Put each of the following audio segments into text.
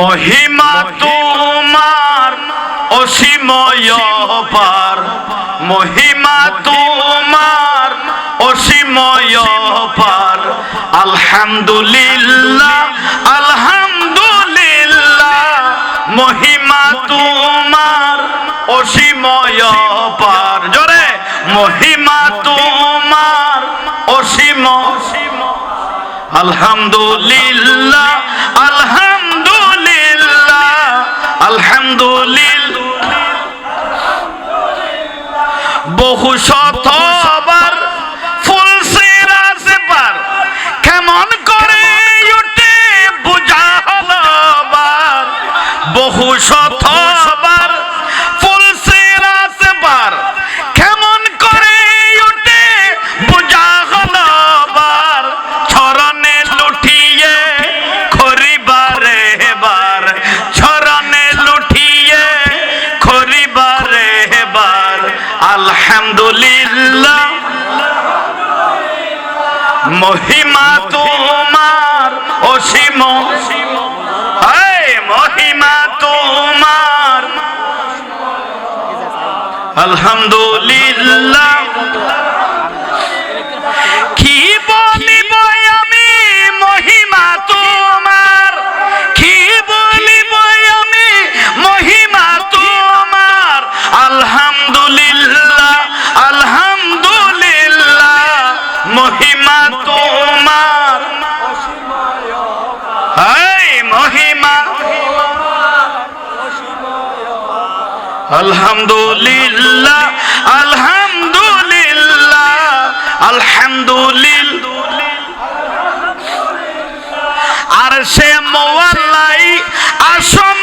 মহিমা তোমার, অসীময় পার মহিমা তোমার, অসীময় পার আলহামদুলিল্লাহ আলহামদুলিল্লাহ। মহিমা তোমার, অসীময় পার জোরে, মহিমা তোমার, অসীম আলহামদুলিল্লাহ আলহামদুলিল্লাহ আলহামদুলিল্লাহ। বহু সিরাজ পার কেমন বহু শতবার আলহামদুলিল্লাহ। মহিমা তোমার অসীম। মহিমা তোমার। আলহামদুলিল্লাহ। মহিমা তোমার। মহিমা। আলহামদুলিল্লাহ আলহামদুলিল্লাহ আলহামদুলিল্লাহ। আর সে মোয়াল্লাই আসন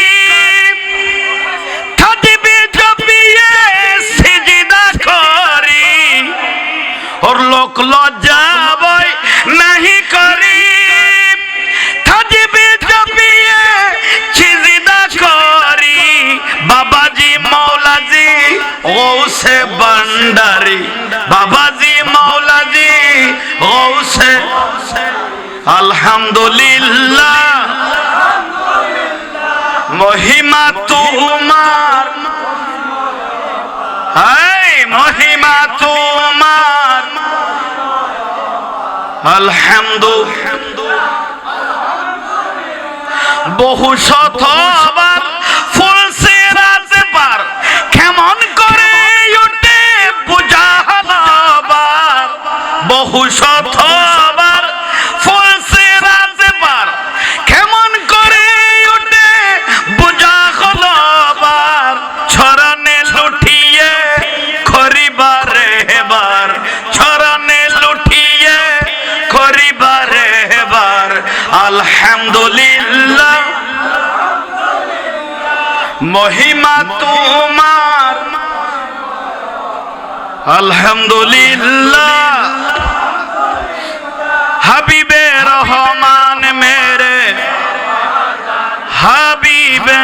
ওর লোক লজ্জা বই নাহি করি। থাকিবি জপিয়ে সিজদা করি। বাবাজি, মৌলাজি ও সে বন্ডারি বাবাজি, মৌলাজি ও সে আলহামদুলিল্লাহ। মহিমা তোমার। মহিমা আলহামদুলিল্লাহ। বহু শতবার আলহামদুলিল্লাহ। মহিমা তোমার। আলহামদুলিল্লাহ। হাবিবে রহমান মেরে। হাবিবে।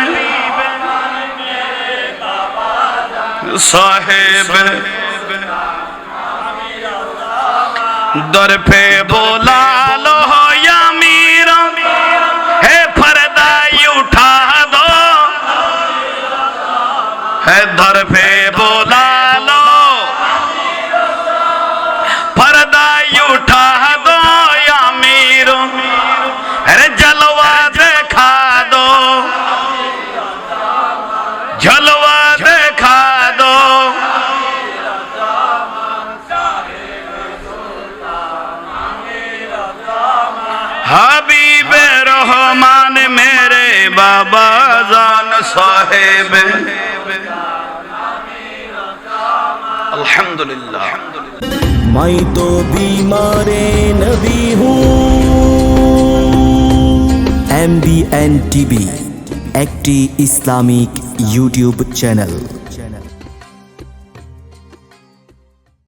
সাহেব। দর পে রমজান সাহেব। আলহামদুলিল্লাহ। মাই তো বিমারে নবী এম বি এন টিভি, একটি ইসলামিক ইউটিউব চ্যানেল।